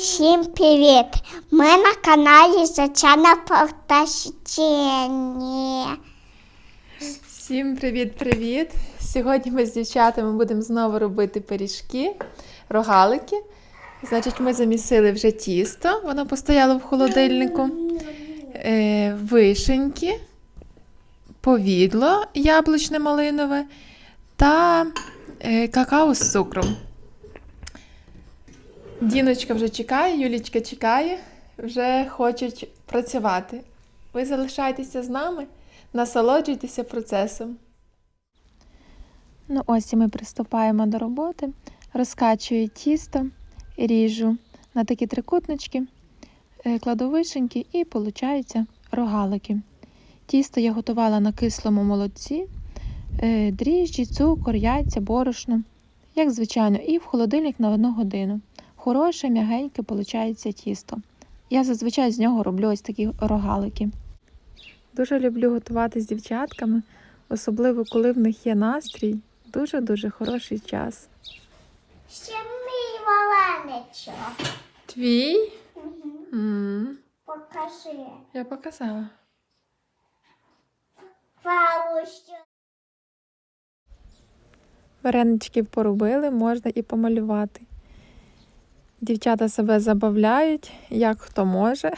Всім привіт! Ми на каналі Зачана Полтащині. Всім привіт-привіт! Сьогодні ми з дівчатами будемо знову робити пиріжки, рогалики. Значить, ми замісили вже тісто, воно постояло в холодильнику, е, вишеньки, повідло яблучне малинове та е, какао з цукром. Діночка вже чекає, Юлічка чекає, вже хочуть працювати. Ви залишайтеся з нами, насолоджуйтеся процесом. Ну ось і ми приступаємо до роботи. Розкачую тісто, ріжу на такі трикутнички, е, кладу вишеньки і получаються рогалики. Тісто я готувала на кислому молоці, е, дріжджі, цукор, яйця, борошно, як звичайно, і в холодильник на одну годину. Хороше, м'ягеньке виходить тісто. Я зазвичай з нього роблю ось такі рогалики. Дуже люблю готувати з дівчатками, особливо коли в них є настрій. Дуже-дуже хороший час. Ще мій валеничок. Твій? м Покажи. Я показала. Палущу. Вареничків поробили, можна і помалювати. Дівчата себе забавляють, як хто може.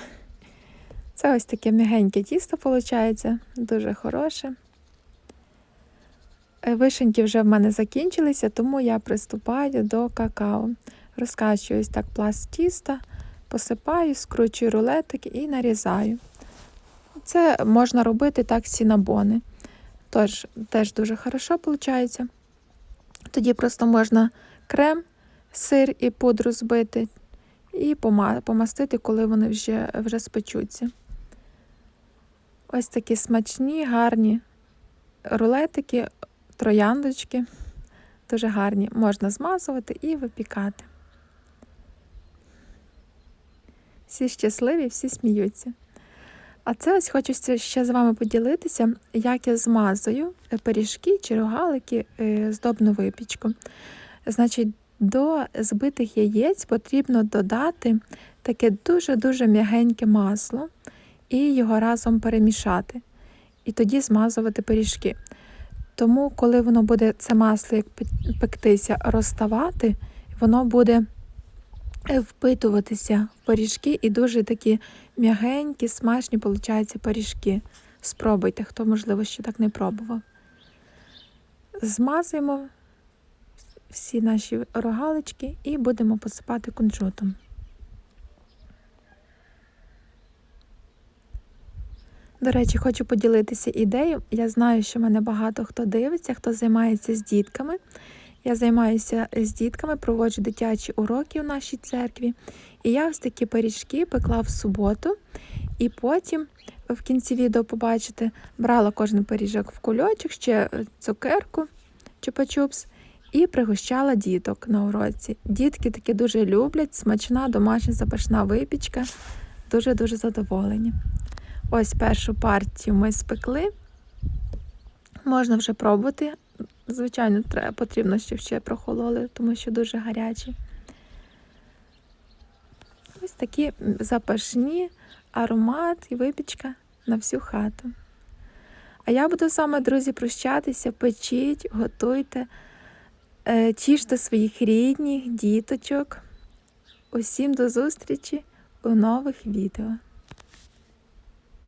Це ось таке м'ягеньке тісто виходить, дуже хороше. Е, Вишеньки вже в мене закінчилися, тому я приступаю до какао. Розкачую ось так пласт тіста, посипаю, скручую рулетики і нарізаю. Це можна робити так сінабони. Тож, теж дуже хорошо виходить. Тоді просто можна крем, сир і пудру збити і помастити, коли вони вже, вже спечуться. Ось такі смачні, гарні рулетики, трояндочки. Дуже гарні. Можна змазувати і випікати. Всі щасливі, всі сміються. А це ось хочу ще з вами поділитися, як я змазую пиріжки чи рогалики е, здобну випічку. Значить, до збитих яєць потрібно додати таке дуже-дуже м'ягеньке масло і його разом перемішати. І тоді змазувати пиріжки. Тому, коли воно буде це масло як пектися, розставати, воно буде е, впитуватися в пиріжки і дуже такі м'ягенькі, смачні, получаються пиріжки. Спробуйте, хто, можливо, ще так не пробував. Змазуємо всі наші рогалички і будемо посипати кунжутом. До речі, хочу поділитися ідеєю. Я знаю, що мене багато хто дивиться, хто займається з дітками. Я займаюся з дітками, проводжу дитячі уроки у нашій церкві. І я ось такі пиріжки пекла в суботу, і потім в кінці відео побачите, брала кожен пиріжок в кульочок, ще цукерку чупа-чупс, і пригощала діток на уроці. Дітки таки дуже люблять, смачна домашня запашна випічка, дуже-дуже задоволені. Ось першу партію ми спекли. Можна вже пробувати. Звичайно, треба, потрібно, щоб ще прохололи, тому що дуже гарячі. Ось такі запашні, аромат і випічка на всю хату. А я буду з вами, друзі, прощатися. Печіть, готуйте, тіште своїх рідних, діточок. Усім до зустрічі у нових відео.